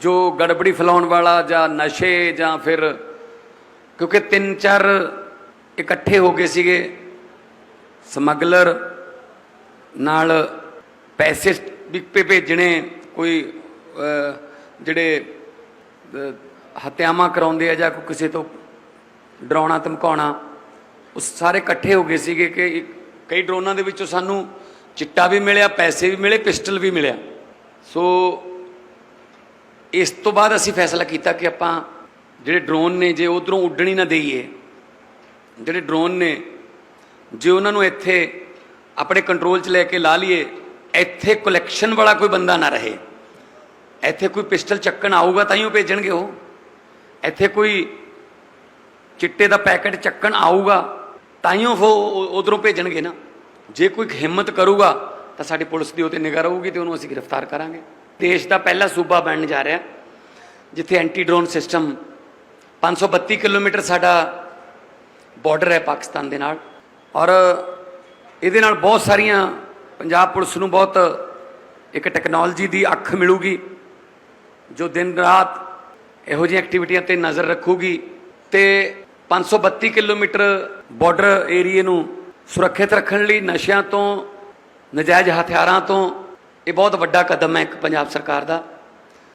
ਜੋ ਗੜਬੜੀ ਫੈਲਾਉਣ ਵਾਲਾ ਜਾਂ ਨਸ਼ੇ ਜਾਂ ਫਿਰ ਕਿਉਂਕਿ ਤਿੰਨ ਚਾਰ ਇਕੱਠੇ ਹੋ ਗਏ ਸੀਗੇ ਸਮਗਲਰ ਨਾਲ ਪੈਸੇ ਵੀ ਭੇਜਣੇ ਕੋਈ ਜਿਹੜੇ ਅਹ, ਹੱਤਿਆਵਾਂ ਕਰਾਉਂਦੇ ਆ ਜਾਂ ਕੋਈ ਕਿਸੇ ਤੋਂ ਡਰਾਉਣਾ ਧਮਕਾਉਣਾ ਉਹ ਸਾਰੇ ਇਕੱਠੇ ਹੋ ਗਏ ਸੀਗੇ ਕਿ ਕਈ ਡਰੋਨਾਂ ਦੇ ਵਿੱਚੋਂ ਸਾਨੂੰ ਚਿੱਟਾ ਵੀ ਮਿਲਿਆ ਪੈਸੇ ਵੀ ਮਿਲੇ ਪਿਸਟਲ ਵੀ ਮਿਲਿਆ। ਸੋ ਇਸ ਤੋਂ ਬਾਅਦ ਅਸੀਂ ਫੈਸਲਾ ਕੀਤਾ ਕਿ ਆਪਾਂ ਜਿਹੜੇ ਡਰੋਨ ਨੇ ਜੇ ਉਧਰੋਂ ਉੱਡਣੀ ਨਾ ਦੇਈਏ, ਜਿਹੜੇ ਡਰੋਨ ਨੇ ਜੇ ਉਹਨਾਂ ਨੂੰ ਇੱਥੇ ਆਪਣੇ ਕੰਟਰੋਲ 'ਚ ਲੈ ਕੇ ਲਾ ਲਈਏ, ਇੱਥੇ ਕਲੈਕਸ਼ਨ ਵਾਲਾ ਕੋਈ ਬੰਦਾ ਨਾ ਰਹੇ। ਇੱਥੇ ਕੋਈ ਪਿਸਟਲ ਚੱਕਣ ਆਊਗਾ ਤਾਂ ਹੀ ਉਹ ਭੇਜਣਗੇ ਉਹ। ਇੱਥੇ ਕੋਈ ਚਿੱਟੇ ਦਾ ਪੈਕੇਟ ਚੱਕਣ ਆਊਗਾ ਤਾਂ ਹੀ ਉਹ ਉਧਰੋਂ ਭੇਜਣਗੇ ਨਾ। ਜੇ ਕੋਈ ਹਿੰਮਤ ਕਰੂਗਾ ਤਾਂ ਸਾਡੀ ਪੁਲਿਸ ਦੀ ਉਹ ਤੇ ਨਿਗਾਹ ਰਹੂਗੀ ਤੇ ਉਹਨੂੰ ਅਸੀਂ ਗ੍ਰਿਫਤਾਰ ਕਰਾਂਗੇ। ਦੇਸ਼ ਦਾ ਪਹਿਲਾ ਸੂਬਾ ਬਣਨ ਜਾ ਰਿਹਾ, ਜਿੱਥੇ ਐਂਟੀ ਡਰੋਨ ਸਿਸਟਮ 532 ਕਿਲੋਮੀਟਰ ਸਾਡਾ ਬਾਰਡਰ ਹੈ ਪਾਕਿਸਤਾਨ ਦੇ ਨਾਲ। ਔਰ ਇਹਦੇ ਨਾਲ ਬਹੁਤ ਸਾਰੀਆਂ ਪੰਜਾਬ ਪੁਲਿਸ ਨੂੰ ਬਹੁਤ ਇੱਕ ਟੈਕਨੋਲੋਜੀ ਦੀ ਅੱਖ ਮਿਲੂਗੀ, ਜੋ ਦਿਨ ਰਾਤ ਇਹੋ ਜਿਹੀਆਂ ਐਕਟੀਵਿਟੀਆਂ ਤੇ ਨਜ਼ਰ ਰੱਖੂਗੀ ਤੇ 532 ਕਿਲੋਮੀਟਰ ਬਾਰਡਰ ਏਰੀਏ ਨੂੰ ਸੁਰੱਖਿਅਤ ਰੱਖਣ ਲਈ ਨਸ਼ਿਆਂ ਤੋਂ, ਨਜਾਇਜ਼ ਹਥਿਆਰਾਂ ਤੋਂ ਇਹ ਬਹੁਤ ਵੱਡਾ ਕਦਮ ਹੈ ਇੱਕ ਪੰਜਾਬ ਸਰਕਾਰ ਦਾ।